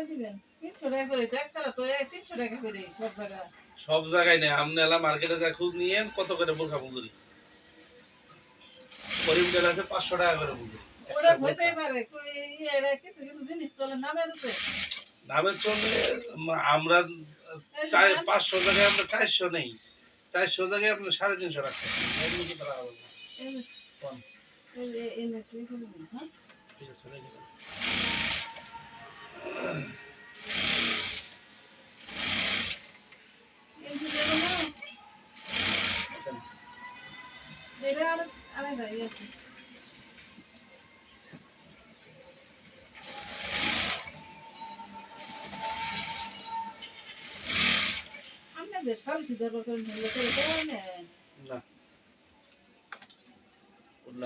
করে দিবেন তিনশো টাকা করে তো একসাথে তো তিনশো টাকা করে সব জায়গায় সব জায়গায় নেই আপনি এলা মার্কেটে যা খোঁজ নিয়েন কত করে বোরখা মজুরি করিম তেল আছে পাঁচশো টাকা করে মজুরি ওরা হইতেই পারে কিছু কিছু জিনিস চলে নামের উপরে আমরা পাঁচশো জায়গায় আমরা চারশো নেই চারশো জায়গায় আপনি সাড়ে তিনশো রাখতে হ্যাঁ ঠিক আছে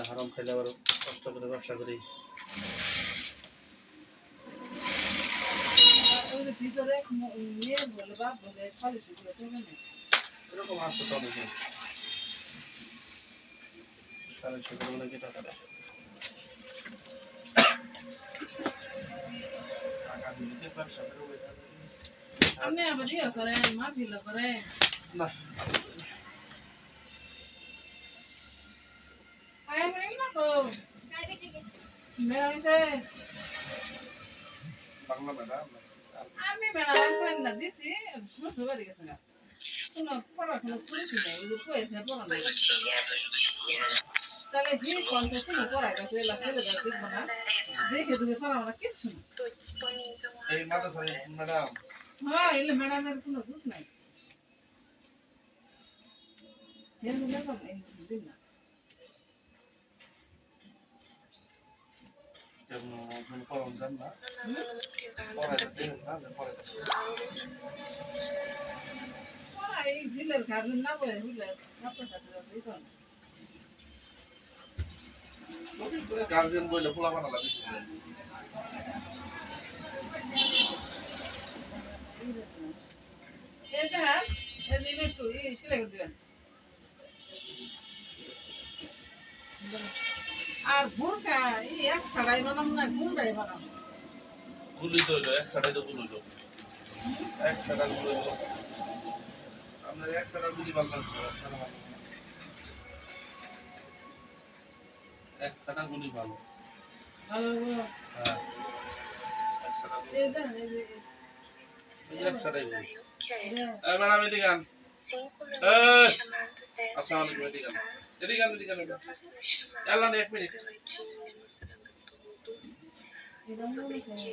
হারাম খাইলে আবার কষ্ট করে ব্যবসা করি ওই যে ভিতরে মেয়ে বলে বাপ বলে সালিশি করে তো নেন এরকম আসতো তো সাড়ে ছশো বলে কি টাকা দেয়। টাকা দিলে ব্যবসা করবে আপনি আবার ইয়ে করেন মাহফিল করেন না। আয়া করেন না তো মেলা হয়েছে বাংলা ম্যাডাম। আমি মেলা করেন না দিছি মুসুর বাড়ি গেছে না কোনো নেই ওই পড়ানো তাহলে যে কন্টে ছিল পড়াই গেছে এলা ছেলে দেখব না। দেখে দেখে পড়ানো কিচ্ছু না। ম্যাডাম। হ্যাঁ এলে ম্যাডামের কোনো জুত নাই। এর মধ্যে দিন না। বলে গার্জেন বইলে পোলা বানালা বেশি এটা এই যে একটু এই সিলাই করে দিবেন। আর বোরকা এই এক সারাই বানাম না গুন্ডাই বানাম। গুলি তো হইল এক সাইডে তো গুলি হইল। এক সাইডে গুলি হইল। আপনার এক সাইডে গুলি বানলাম তো, এক সাইডে গুলি ভালো ভালো। হ্যাঁ এক সাইডে গুলি। এক সাইডে গুলি। ম্যাডাম এদিকে আন। Cinco Ah. এদিকে আন আন। এক মিনিট। মনে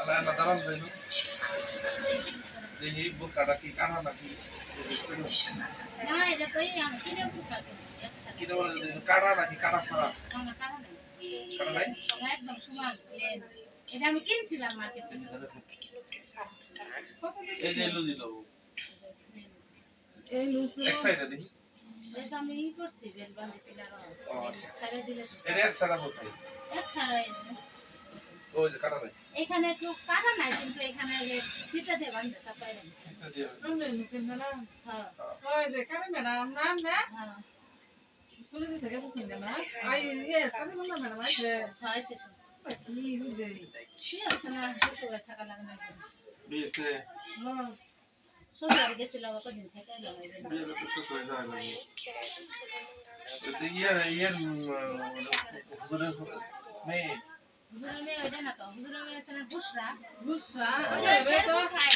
আল্লাহ আল্লাহ দাঁড়ান যাইলো দেখি বোকাটা কি কানা নাকি না এটা এই আমি বুকা কাটা নাকি কাটা ছাড়া? কানা কানা নেই। কাটা নাই? একদম সমান এটা আমি কিনছিলাম মার্কেট থেকে। এই যে লুজি দেবো এই লুসু এক সাইডে দেখি। এখানে একটু কাটা নাই কিন্তু এখানে ফিতা দিয়ে বান্ধে মেলা হ্যাঁ। হ্যাঁ। ইয়ে কি আছে না? থাকা লাগে না सोनारी से लगा को दिन था क्या लगा है सब सोई जा रहा है तो यार यार हुजूर में हुजूर में अजन आता हुजूर में ऐसा ना बुशरा बुशरा अरे वे तो खाए